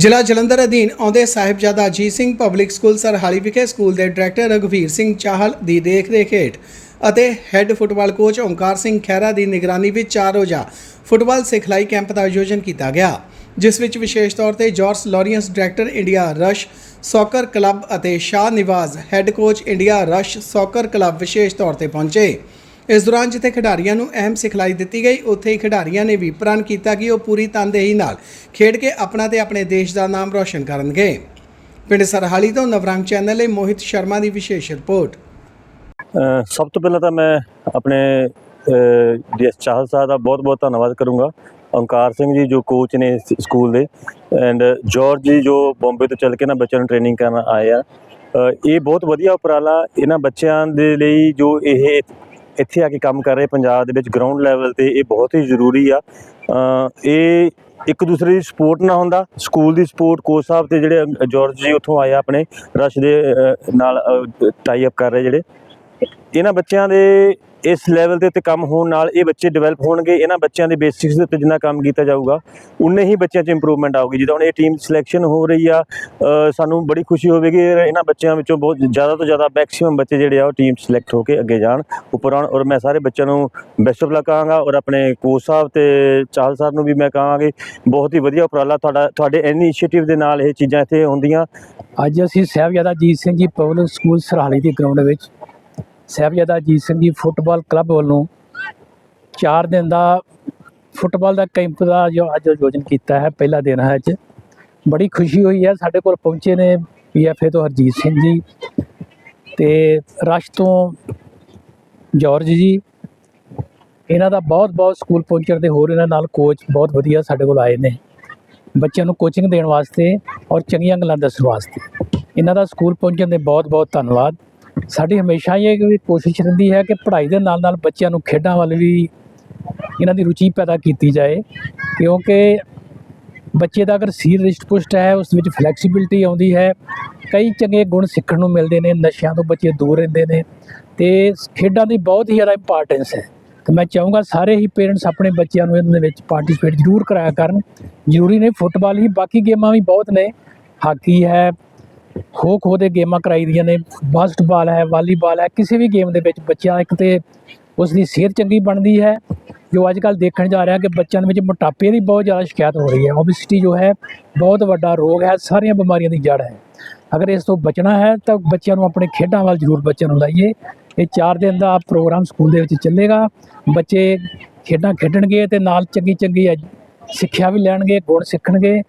ਜ਼ਿਲ੍ਹਾ ਜਲੰਧਰ ਅਧੀਨ ਆਉਂਦੇ ਸਾਹਿਬਜ਼ਾਦਾ ਅਜੀਤ ਸਿੰਘ ਪਬਲਿਕ ਸਕੂਲ, ਸਰਹਾਲੀ ਵਿਖੇ ਸਕੂਲ ਦੇ ਡਾਇਰੈਕਟਰ ਰਘਵੀਰ ਸਿੰਘ ਚਾਹਲ ਦੀ ਦੇਖ-ਰੇਖ ਹੇਠ ਅਤੇ head football coach Omkar Singh Khaira ਦੀ ਨਿਗਰਾਨੀ ਵਿੱਚ ਚਾਰ ਰੋਜ਼ਾ ਫੁੱਟਬਾਲ ਸਿਖਲਾਈ ਕੈਂਪ ਦਾ ਆਯੋਜਨ ਕੀਤਾ ਗਿਆ, ਜਿਸ ਵਿੱਚ ਵਿਸ਼ੇਸ਼ ਤੌਰ ਤੇ George Loriens director India Rush soccer club ਅਤੇ Shah Nawaz head coach India Rush soccer club ਵਿਸ਼ੇਸ਼ ਤੌਰ ਤੇ ਪਹੁੰਚੇ। ਇਸ ਦੌਰਾਨ ਜਿੱਥੇ ਖਿਡਾਰੀਆਂ ਨੂੰ ਅਹਿਮ ਸਿਖਲਾਈ ਦਿੱਤੀ ਗਈ, ਉੱਥੇ ਹੀ ਖਿਡਾਰੀਆਂ ਨੇ ਵੀ ਪ੍ਰਣ ਕੀਤਾ ਕਿ ਉਹ ਪੂਰੀ ਤਨਦੇਹੀ ਨਾਲ ਖੇਡ ਕੇ ਆਪਣਾ ਤੇ ਆਪਣੇ ਦੇਸ਼ ਦਾ ਨਾਮ ਰੌਸ਼ਨ ਕਰਨਗੇ। ਪਿੰਡ ਸਰਹਾਲੀ ਤੋਂ ਨਵਰੰਗ ਚੈਨਲ ਲਈ ਮੋਹਿਤ ਸ਼ਰਮਾ ਦੀ ਵਿਸ਼ੇਸ਼ ਰਿਪੋਰਟ। ਸਭ ਤੋਂ ਪਹਿਲਾਂ ਤਾਂ ਮੈਂ ਆਪਣੇ ਡੀਐਸ ਚਾਹਲ ਸਾਹਿਬ ਦਾ ਬਹੁਤ-ਬਹੁਤ ਧੰਨਵਾਦ ਕਰੂੰਗਾ। ਓਮਕਾਰ ਸਿੰਘ ਜੀ ਜੋ ਕੋਚ ਨੇ ਇਸ ਸਕੂਲ ਦੇ ਐਂਡ ਜਾਰਜ ਜੀ ਜੋ ਬੰਬੇ ਤੋਂ ਚੱਲ ਕੇ ਨਾ ਬੱਚਿਆਂ ਨੂੰ ਟ੍ਰੇਨਿੰਗ ਕਰਨ ਆਏ ਆ। ਇਹ ਬਹੁਤ ਵਧੀਆ ਉਪਰਾਲਾ ਇਹਨਾਂ ਬੱਚਿਆਂ ਦੇ ਲਈ ਜੋ ਇਹ ਇੱਥੇ ਆ ਕੇ ਕੰਮ ਕਰ ਰਹੇ, ਪੰਜਾਬ ਦੇ ਵਿੱਚ ਗਰਾਊਂਡ ਲੈਵਲ ਤੇ ਇਹ ਬਹੁਤ ਹੀ ਜ਼ਰੂਰੀ ਆ। ਇਹ ਇੱਕ ਦੂਸਰੇ ਦੀ ਸਪੋਰਟ ਨਾ ਹੁੰਦਾ। ਸਕੂਲ ਦੀ ਸਪੋਰਟ ਕੋਚ ਸਾਹਿਬ ਤੇ ਜਿਹੜੇ ਜਾਰਜ ਜੀ ਉੱਥੋਂ ਆਏ ਆਪਣੇ ਰਸ਼ ਦੇ ਨਾਲ ਟਾਈ ਅਪ ਕਰ ਰਹੇ ਜਿਹੜੇ। ਇਹਨਾਂ ਬੱਚਿਆਂ ਦੇ ਇਸ ਲੈਵਲ ਦੇ ਉੱਤੇ ਕੰਮ ਹੋਣ ਨਾਲ ਇਹ ਬੱਚੇ ਡਿਵੈਲਪ ਹੋਣਗੇ, ਇਹਨਾਂ ਬੱਚਿਆਂ ਦੇ ਬੇਸਿਕਸ ਦੇ ਉੱਤੇ ਜਿੰਨਾ ਕੰਮ ਕੀਤਾ ਜਾਊਗਾ, ਉਨੇ ਹੀ ਬੱਚਿਆਂ 'ਚ ਇੰਪਰੂਵਮੈਂਟ ਆਊਗੀ। ਜਿੱਦਾਂ ਹੁਣ ਇਹ ਟੀਮ ਸਿਲੈਕਸ਼ਨ ਹੋ ਰਹੀ ਆ ਸਾਨੂੰ ਬੜੀ ਖੁਸ਼ੀ ਹੋਵੇਗੀ, ਇਹਨਾਂ ਬੱਚਿਆਂ ਵਿੱਚੋਂ ਬਹੁਤ ਜ਼ਿਆਦਾ ਤੋਂ ਜ਼ਿਆਦਾ ਮੈਕਸਿਮਮ ਬੱਚੇ ਜਿਹੜੇ ਆ ਉਹ ਟੀਮ ਸਿਲੈਕਟ ਹੋ ਕੇ ਅੱਗੇ ਜਾਣ। ਉੱਪਰ ਆਉਣ ਔਰ ਮੈਂ ਸਾਰੇ ਬੱਚਿਆਂ ਨੂੰ ਬੈਸਟ ਆਫ ਲੱਕ ਕਹਾਂਗਾ ਔਰ ਆਪਣੇ ਕੋਚ ਸਾਹਿਬ ਤੇ ਚਾਹਲ ਸਾਹਿਬ ਨੂੰ ਵੀ ਮੈਂ ਕਹਾਂਗੇ, ਬਹੁਤ ਹੀ ਵਧੀਆ ਉਪਰਾਲਾ ਤੁਹਾਡਾ, ਤੁਹਾਡੇ ਇਨੀਸ਼ੀਏਟਿਵ ਦੇ ਨਾਲ ਇਹ ਚੀਜ਼ਾਂ ਇੱਥੇ ਹੁੰਦੀਆਂ। ਅੱਜ ਅਸੀਂ ਸਾਹਿਬਜ਼ਾਦਾ ਅਜੀਤ ਸਿੰਘ ਜੀ ਪਬਲਿਕ ਸਕੂਲ ਸਰਹਾਲੀ ਦੀ ਗਰਾਊਂਡ ਵਿੱਚ ਸਾਹਿਬਜ਼ਾਦਾ ਅਜੀਤ ਸਿੰਘ ਜੀ ਫੁੱਟਬਾਲ ਕਲੱਬ ਵੱਲੋਂ 4 ਦਿਨ ਦਾ ਫੁੱਟਬਾਲ ਦਾ ਕੈਂਪ ਦਾ ਜੋ ਅੱਜ ਆਯੋਜਨ ਕੀਤਾ ਹੈ, ਪਹਿਲਾ ਦਿਨ ਹੈ ਅੱਜ। ਬੜੀ ਖੁਸ਼ੀ ਹੋਈ ਹੈ, ਸਾਡੇ ਕੋਲ ਪਹੁੰਚੇ ਨੇ ਪੀਐਫਏ ਤੋਂ ਹਰਜੀਤ ਸਿੰਘ ਜੀ ਤੇ ਰਸ਼ ਤੋਂ ਜਾਰਜ ਜੀ। ਇਹਨਾਂ ਦਾ ਬਹੁਤ ਬਹੁਤ ਸਕੂਲ ਪਹੁੰਚਣ ਦੇ ਹੋਰ ਇਹਨਾਂ ਨਾਲ ਕੋਚ ਬਹੁਤ ਵਧੀਆ ਸਾਡੇ ਕੋਲ ਆਏ ਨੇ। ਬੱਚਿਆਂ ਨੂੰ ਕੋਚਿੰਗ ਦੇਣ ਵਾਸਤੇ ਔਰ ਚੰਗੀਆਂ ਗੱਲਾਂ ਦੱਸਣ ਵਾਸਤੇ। ਇਹਨਾਂ ਦਾ ਸਕੂਲ ਪਹੁੰਚਣ ਦੇ ਬਹੁਤ ਬਹੁਤ ਧੰਨਵਾਦ। ਸਾਡੀ ਹਮੇਸ਼ਾ ਇਹ ਕੋਸ਼ਿਸ਼ ਰਹਿੰਦੀ ਹੈ ਕਿ ਪੜ੍ਹਾਈ ਦੇ ਨਾਲ ਨਾਲ ਬੱਚਿਆਂ ਨੂੰ ਖੇਡਾਂ ਵੱਲ ਵੀ ਇਹਨਾਂ ਦੀ ਰੁਚੀ ਪੈਦਾ ਕੀਤੀ ਜਾਏ, ਕਿਉਂਕਿ ਬੱਚੇ ਦਾ ਅਗਰ ਸੀਰ ਰਿਸ਼ਟ ਪੁਸ਼ਟ ਹੈ, ਉਸ ਵਿੱਚ ਫਲੈਕਸੀਬਿਲਟੀ ਆਉਂਦੀ ਹੈ, ਕਈ ਚੰਗੇ ਗੁਣ ਸਿੱਖਣ ਨੂੰ ਮਿਲਦੇ ਨੇ, ਨਸ਼ਿਆਂ ਤੋਂ ਬੱਚੇ ਦੂਰ ਰਹਿੰਦੇ ਨੇ, ਤੇ ਖੇਡਾਂ ਦੀ ਬਹੁਤ ਹੀ ਜ਼ਿਆਦਾ ਇੰਪੋਰਟੈਂਸ ਹੈ। ਤੇ ਮੈਂ ਚਾਹੂੰਗਾ ਸਾਰੇ ਹੀ ਪੇਰੈਂਟਸ ਆਪਣੇ ਬੱਚਿਆਂ ਨੂੰ ਇਹਨਾਂ ਦੇ ਵਿੱਚ ਪਾਰਟਿਸਿਪੇਟ ਜ਼ਰੂਰ ਕਰਾਇਆ ਕਰਨ। ਜ਼ਰੂਰੀ ਨਹੀਂ, ਫੁੱਟਬਾਲ ਹੀ, ਬਾਕੀ ਗੇਮਾਂ ਵੀ ਬਹੁਤ ਨੇ, ਹਾਕੀ ਹੈ ਖੋ ਖੋ ਦੇ ਗੇਮਾਂ ਕਰਾਈ ਦੀਆਂ ਨੇ ਬਾਸਕਟਬਾਲ ਹੈ ਵਾਲੀਬਾਲ ਹੈ, ਕਿਸੇ ਵੀ ਗੇਮ ਦੇ ਵਿੱਚ ਬੱਚਾ ਇੱਕ ਤੇ ਉਸ ਦੀ ਸਿਹਤ ਚੰਗੀ ਬਣਦੀ ਹੈ, ਜੋ ਅੱਜ ਕੱਲ ਦੇਖਣ ਜਾ ਰਿਹਾ ਕਿ ਬੱਚਿਆਂ ਦੇ ਵਿੱਚ ਮੋਟਾਪੇ ਦੀ ਬਹੁਤ ਜ਼ਿਆਦਾ ਸ਼ਿਕਾਇਤ ਹੋ ਰਹੀ ਹੈ। ਓਬਿਸਿਟੀ ਜੋ ਹੈ, ਬਹੁਤ ਵੱਡਾ ਰੋਗ ਹੈ, ਸਾਰੀਆਂ ਬਿਮਾਰੀਆਂ ਦੀ ਜੜ ਹੈ। ਅਗਰ ਇਸ ਤੋਂ ਬਚਣਾ ਹੈ, ਤਾਂ ਬੱਚਿਆਂ ਨੂੰ ਆਪਣੇ ਖੇਡਾਂ ਵੱਲ ਜ਼ਰੂਰ ਬੱਚਿਆਂ ਨੂੰ ਲਾਈਏ। ਇਹ 4 ਦਿਨ ਦਾ ਪ੍ਰੋਗਰਾਮ ਸਕੂਲ ਦੇ ਵਿੱਚ ਚੱਲੇਗਾ। ਬੱਚੇ ਖੇਡਾਂ ਖੇਡਣਗੇ ਤੇ ਨਾਲ ਚੰਗੀ ਚੰਗੀ ਐਜ- ਸਿੱਖਿਆ ਵੀ ਲੈਣਗੇ, ਗੁਣ ਸਿੱਖਣਗੇ।